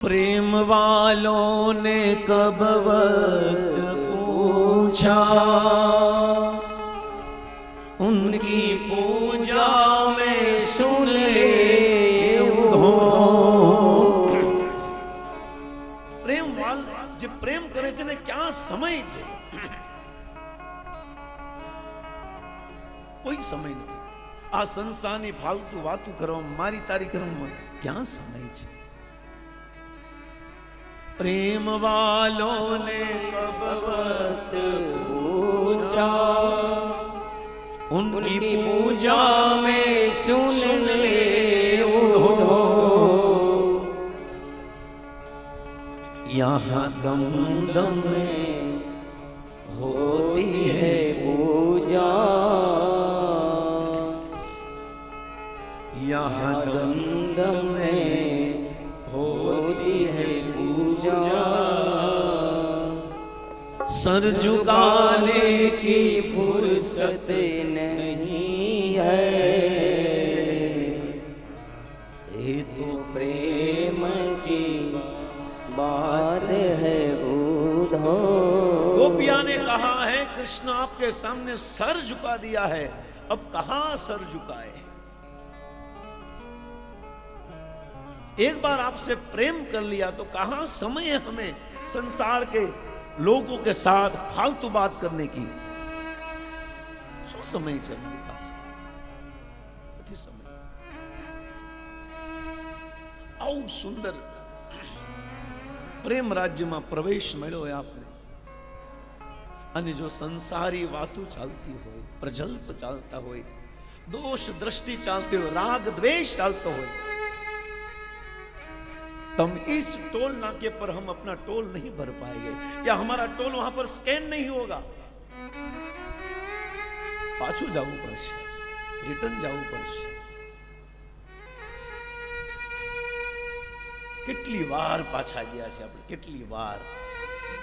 प्रेम वालों ने कब वक्त पूछा उनकी पूजा में सुन ले उधो પ્રેમ વાલ જે પ્રેમ કરે છે ને ક્યાં સમય છે કોઈ સમય નથી આ સંસારની ફાલતુ વાતું કરવામાં મારી તારી કરવામાં ક્યાં સમય છે प्रेम वालों ने कब वक्त पूछा। उनकी पूजा में सुन ले यहाँ दम दम में होती है पूजा। यहाँ दम दम सर झुकाने की फुर्सत नहीं है। ये तो प्रेम की बात है उधो गोपिया ने कहा, है कृष्ण, आपके सामने सर झुका दिया है। अब कहा सर झुकाए? एक बार आपसे प्रेम कर लिया तो कहाँ समय हमें संसार के लोगों के साथ फालतू बात करने की શું સમય છે અમારી પાસે નથી સમય આવું સુંદર પ્રેમ રાજ્યમાં પ્રવેશ મળ્યો હોય આપણે અને જો સંસારી વાતો ચાલતી હોય પ્રજલ્પ ચાલતા હોય દોષ दृष्टि चालती हो राग द्वेष चालता हो तम इस टोल नाके पर हम अपना टोल नहीं भर पाएंगे या हमारा टोल वहां पर स्कैन नहीं होगा પાછું જવું પડશે રિટર્ન જવું પડશે કેટલી વાર પાછા ગયા છે આપણે કેટલી વાર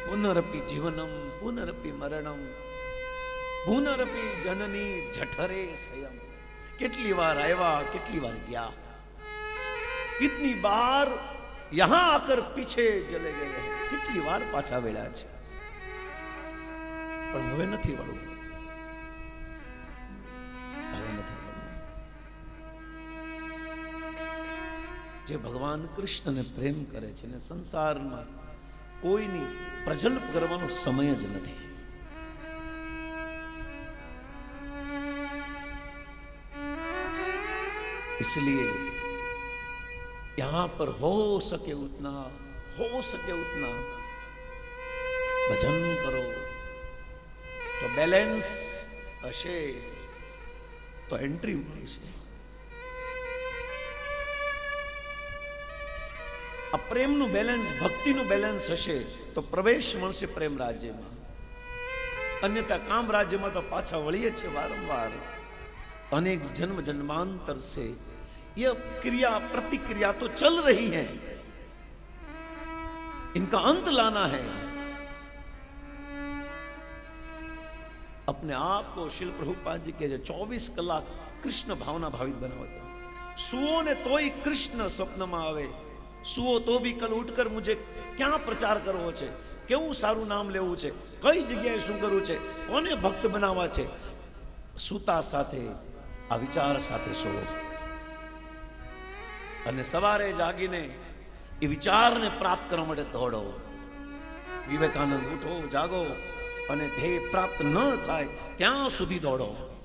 પુનરપી જીવનમ પુનરપી મરણમ પુનરપી જનની જઠરે સંયમ કેટલી વાર આવ્યા કેટલી વાર ગયા કિતની બાર યહાં આકર પીછે ચલે ગયે હૈ કેટલી વાર પાછા વેળા છે પણ હવે નથી વળવું હવે નથી વળવું જે ભગવાન કૃષ્ણને પ્રેમ કરે છે ને સંસારમાં કોઈની પ્રજલ્પ કરવાનો સમય જ નથી इसलिए यहां पर हो सके उतना हो सके उतना ભજન કરો જો બેલેન્સ હશે તો એન્ટ્રી મળશે આ પ્રેમનું બેલેન્સ ભક્તિનું બેલેન્સ હશે તો પ્રવેશ મળશે પ્રેમ રાજ્યમાં અન્યથા કામ રાજ્યમાં તો પાછા વળીએ છીએ વારંવાર अनेक जन्म जन्मांतर से यह क्रिया, प्रतिक्रिया तो चल रही है। इनका अंत लाना है। अपने आप को शिल प्रभुपाद जी के जो 24 कलाक कृष्ण भावना भावित बनाओ। सुओ ने तो ही कृष्ण स्वप्न में आवे। सुओ तो भी कल उठकर मुझे क्या प्रचार करो छे? क्यों सारू नाम લેવું छे? कई जगह શું करू छे? कोने भक्त बनावा छे? સુતા साथे आ विचार साथे સુવો અને સવારે જાગીને એ વિચારને પ્રાપ્ત કરવા માટે દોડો. વિવેકાનંદ, ઉઠો, જાગો અને ધ્યેય પ્રાપ્ત ન થાય, ત્યાં સુધી દોડો.